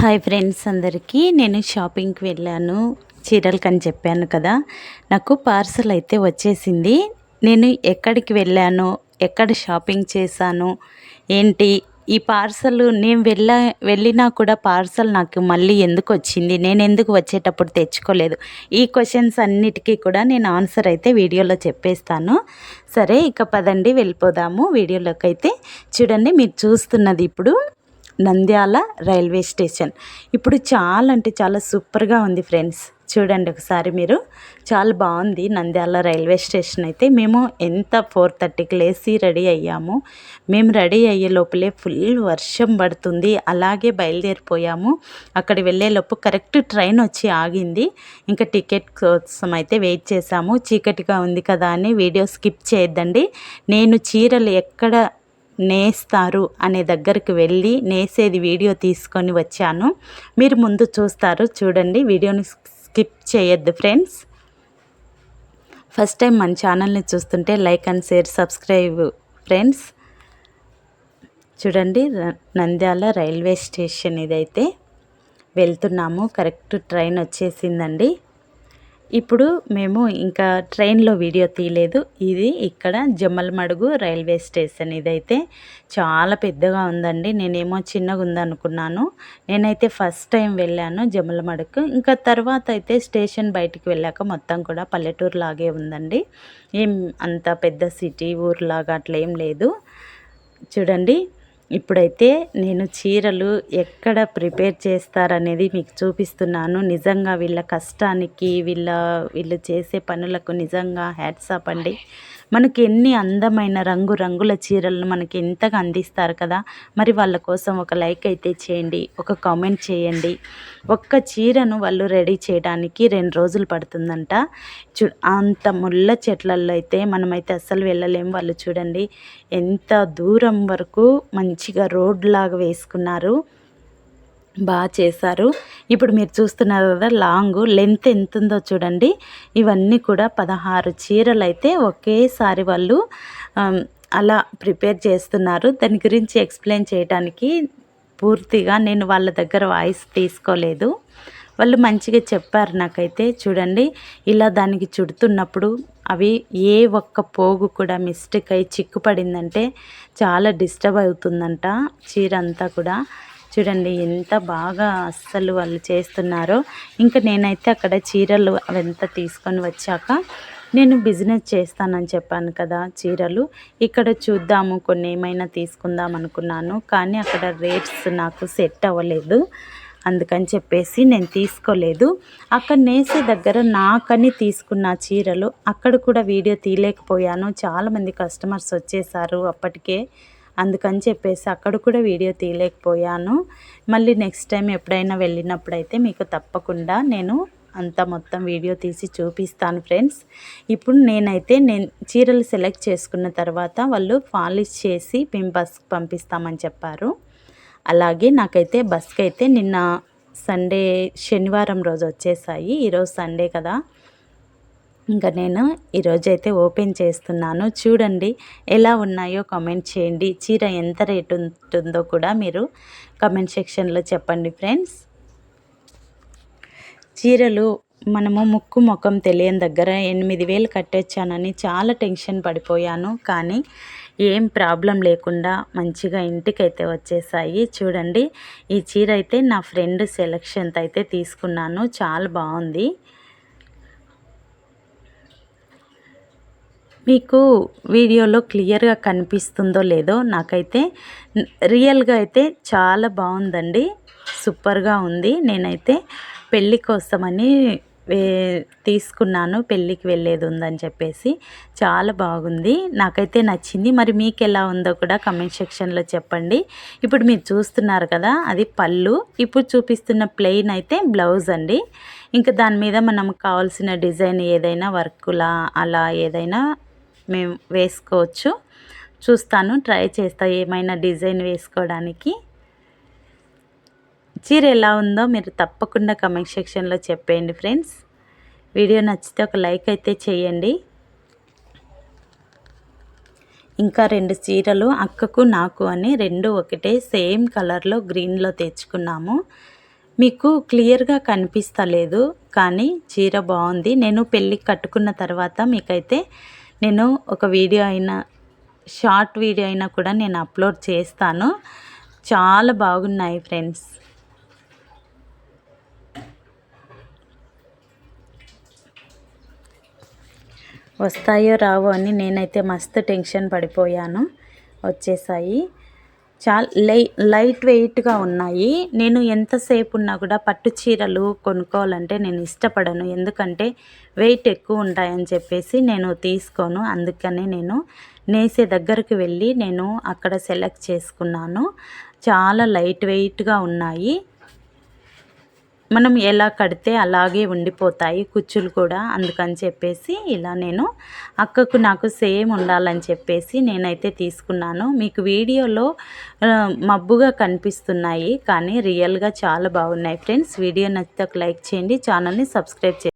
Hi friends అందరికీ. నేను షాపింగ్కి వెళ్ళాను. చీరలకు అని చెప్పాను కదా. నాకు పార్సల్ అయితే వచ్చేసింది. నేను ఎక్కడికి వెళ్ళాను ఎక్కడ షాపింగ్ చేశాను ఏంటి ఈ పార్సల్ నేను వెళ్ళ వెళ్ళినా కూడా పార్సల్ నాకు మళ్ళీ ఎందుకు వచ్చింది? నేను ఎందుకు వచ్చేటప్పుడు తెచ్చుకోలేదు? ఈ క్వశ్చన్స్ అన్నిటికీ కూడా నేను ఆన్సర్ అయితే వీడియోలో చెప్పేస్తాను. సరే ఇక పదండి వెళ్ళిపోదాము. వీడియోలోకి అయితే చూడండి మీరు చూస్తున్నది ఇప్పుడు నంద్యాల రైల్వే స్టేషన్. ఇప్పుడు చాలా అంటే చాలా సూపర్గా ఉంది ఫ్రెండ్స్. చూడండి ఒకసారి మీరు. చాలా బాగుంది నంద్యాల రైల్వే స్టేషన్ అయితే. మేము ఎంత ఫోర్ థర్టీకి లేచి రెడీ అయ్యాము మేము రెడీ అయ్యే లోపలే ఫుల్ వర్షం పడుతుంది. అలాగే బయలుదేరిపోయాము. అక్కడ వెళ్ళేలోపు కరెక్ట్ ట్రైన్ వచ్చి ఆగింది. ఇంకా టికెట్ కోసం అయితే వెయిట్ చేసాము చీకటిగా ఉంది కదా అని వీడియో స్కిప్ చేయొద్దండి. నేను చీరలు ఎక్కడ నేస్తారు అనే దగ్గరికి వెళ్ళి నేసేది వీడియో తీసుకొని వచ్చాను. మీరు ముందు చూస్తారు చూడండి. వీడియోని స్కిప్ చేయొద్దు ఫ్రెండ్స్. ఫస్ట్ టైం మన ఛానల్ని చూస్తుంటే like and share subscribe friends. చూడండి నంద్యాల రైల్వే స్టేషన్ ఇదైతే. వెళ్తున్నాము. కరెక్ట్ ట్రైన్ వచ్చేసిందండి. ఇప్పుడు మేము ఇంకా ట్రైన్లో వీడియో తీయలేదు. ఇది ఇక్కడ జమ్మలమడుగు రైల్వే స్టేషన్. ఇదైతే చాలా పెద్దగా ఉందండి. నేనేమో చిన్నగా ఉందనుకున్నాను. నేనైతే ఫస్ట్ టైం వెళ్ళాను జమ్మలమడుగు. ఇంకా తర్వాత అయితే స్టేషన్ బయటికి వెళ్ళాక మొత్తం కూడా పల్లెటూరు లాగే ఉందండి. ఏం అంత పెద్ద సిటీ ఊర్లాగా అట్లా ఏం లేదు. చూడండి. ఇప్పుడైతే నేను చీరలు ఎక్కడ ప్రిపేర్ చేస్తారనేది మీకు చూపిస్తున్నాను. నిజంగా వీళ్ళ కష్టానికి వీళ్ళ వీళ్ళు చేసే పనులకు నిజంగా హ్యాట్సాప్ అండి. మనకి ఎన్ని అందమైన రంగు రంగుల చీరలను మనకి ఎంతగా అందిస్తారు కదా? మరి వాళ్ళ కోసం ఒక లైక్ అయితే చేయండి ఒక కామెంట్ చేయండి. ఒక్క చీరను వాళ్ళు రెడీ చేయడానికి రెండు రోజులు పడుతుందంట. చూ అంత ముళ్ళ చెట్లలో అయితే మనమైతే అస్సలు వెళ్ళలేము వాళ్ళు చూడండి. ఎంత దూరం వరకు మంచిగా రోడ్ లాగా వేసుకున్నారు. బాగా చేశారు. ఇప్పుడు మీరు చూస్తున్నారు కదా లాంగ్ లెంత్ ఎంత ఉందో చూడండి. ఇవన్నీ కూడా పదహారు చీరలు అయితే ఒకేసారి వాళ్ళు అలా ప్రిపేర్ చేస్తున్నారు. దాని గురించి ఎక్స్ప్లెయిన్ చేయడానికి పూర్తిగా నేను వాళ్ళ దగ్గర వాయిస్ తీసుకోలేదు. వాళ్ళు మంచిగా చెప్పారు నాకైతే. చూడండి ఇలా దానికి చుడుతున్నప్పుడు అవి ఏ ఒక్క పోగు కూడా మిస్టేక్ అయి చిక్కుపడిందంటే చాలా డిస్టర్బ్ అవుతుందంట చీర అంతా కూడా. చూడండి ఎంత బాగా అస్సలు వాళ్ళు చేస్తున్నారో. ఇంకా నేనైతే అక్కడ చీరలు అవంతా తీసుకొని వచ్చాక నేను బిజినెస్ చేస్తానని చెప్పాను కదా చీరలు. ఇక్కడ చూద్దాము కొన్ని ఏమైనా తీసుకుందాం అనుకున్నాను కానీ అక్కడ రేట్స్ నాకు సెట్ అవ్వలేదు. అందుకని చెప్పేసి నేను తీసుకోలేదు. అక్కడ నేసే దగ్గర నాకని తీసుకున్న చీరలు అక్కడ కూడా వీడియో తీయలేకపోయాను. చాలామంది కస్టమర్స్ వచ్చేసారు అప్పటికే. అందుకని చెప్పేసి అక్కడ కూడా వీడియో తీయలేకపోయాను. మళ్ళీ నెక్స్ట్ టైం ఎప్పుడైనా వెళ్ళినప్పుడు అయితే మీకు తప్పకుండా నేను అంత మొత్తం వీడియో తీసి చూపిస్తాను ఫ్రెండ్స్ ఇప్పుడు నేనైతే నేను చీరలు సెలెక్ట్ చేసుకున్న తర్వాత వాళ్ళు పాలిష్ చేసి మేము బస్కి పంపిస్తామని చెప్పారు. అలాగే నాకైతే బస్కి అయితే నిన్న సండే శనివారం రోజు వచ్చేసాయి. ఈరోజు సండే కదా. ఇంకా నేను ఈరోజైతే ఓపెన్ చేస్తున్నాను. చూడండి ఎలా ఉన్నాయో కామెంట్ చేయండి. చీర ఎంత రేటు ఉంటుందో కూడా మీరు కామెంట్ సెక్షన్లో చెప్పండి ఫ్రెండ్స్. చీరలు మనము ముక్కు ముఖం తెలియని దగ్గర ఎనిమిది వేలు కట్టొచ్చానని చాలా టెన్షన్ పడిపోయాను. కానీ ఏం ప్రాబ్లం లేకుండా మంచిగా ఇంటికైతే వచ్చేసాయి. చూడండి ఈ చీర అయితే నా ఫ్రెండ్ సెలక్షన్తో అయితే తీసుకున్నాను. చాలా బాగుంది. మీకు వీడియోలో క్లియర్గా కనిపిస్తుందో లేదో నాకైతే రియల్గా అయితే చాలా బాగుందండి. సూపర్గా ఉంది. నేనైతే పెళ్ళి కోసమని వే తీసుకున్నాను. పెళ్ళికి వెళ్ళేది ఉందని చెప్పేసి చాలా బాగుంది. నాకైతే నచ్చింది. మరి మీకు ఎలా ఉందో కూడా కమెంట్ సెక్షన్లో చెప్పండి. ఇప్పుడు మీరు చూస్తున్నారు కదా అది పళ్ళు. ఇప్పుడు చూపిస్తున్న ప్లెయిన్ అయితే బ్లౌజ్ అండి. ఇంకా దాని మీద మనం కావాల్సిన డిజైన్ ఏదైనా వర్కులా అలా ఏదైనా మేము వేసుకోవచ్చు. చూస్తాను ట్రై చేస్తా ఏమైనా డిజైన్ వేసుకోవడానికి. చీర ఎలా ఉందో మీరు తప్పకుండా కమెంట్ సెక్షన్లో చెప్పేయండి ఫ్రెండ్స్. వీడియో నచ్చితే ఒక లైక్ అయితే చేయండి. ఇంకా రెండు చీరలు అక్కకు నాకు అని రెండు ఒకటే సేమ్ కలర్లో గ్రీన్లో తెచ్చుకున్నాము. మీకు క్లియర్గా కనిపిస్తలేదు కానీ చీర బాగుంది. నేను పెళ్ళికి కట్టుకున్న తర్వాత మీకైతే నేను ఒక వీడియో అయినా షార్ట్ వీడియో అయినా కూడా నేను అప్లోడ్ చేస్తాను. చాలా బాగున్నాయి ఫ్రెండ్స్. వస్తాయో రావో అని నేనైతే మస్తు టెన్షన్ పడిపోయాను. వచ్చేసాయి. చాలా లై లైట్ వెయిట్గా ఉన్నాయి. నేను ఎంతసేపు ఉన్నా కూడా పట్టు చీరలు కొనుక్కోవాలంటే నేను ఇష్టపడను. ఎందుకంటే వెయిట్ ఎక్కువ ఉంటాయని చెప్పేసి నేను తీసుకోను. అందుకనే నేను నేసే దగ్గరకు వెళ్ళి నేను అక్కడ సెలెక్ట్ చేసుకున్నాను. చాలా లైట్ వెయిట్గా ఉన్నాయి. మనం ఎలా కడితే అలాగే ఉండిపోతాయి కుచ్చులు కూడా. అందుకని చెప్పేసి ఇలా నేను అక్కకు నాకు సేమ్ ఉండాలని చెప్పేసి నేనైతే తీసుకున్నాను. మీకు వీడియోలో మబ్బుగా కనిపిస్తున్నాయి కానీ రియల్గా చాలా బాగున్నాయి. ఫ్రెండ్స్ వీడియో నచ్చితే లైక్ చేయండి. ఛానల్ని సబ్స్క్రైబ్ చేయండి.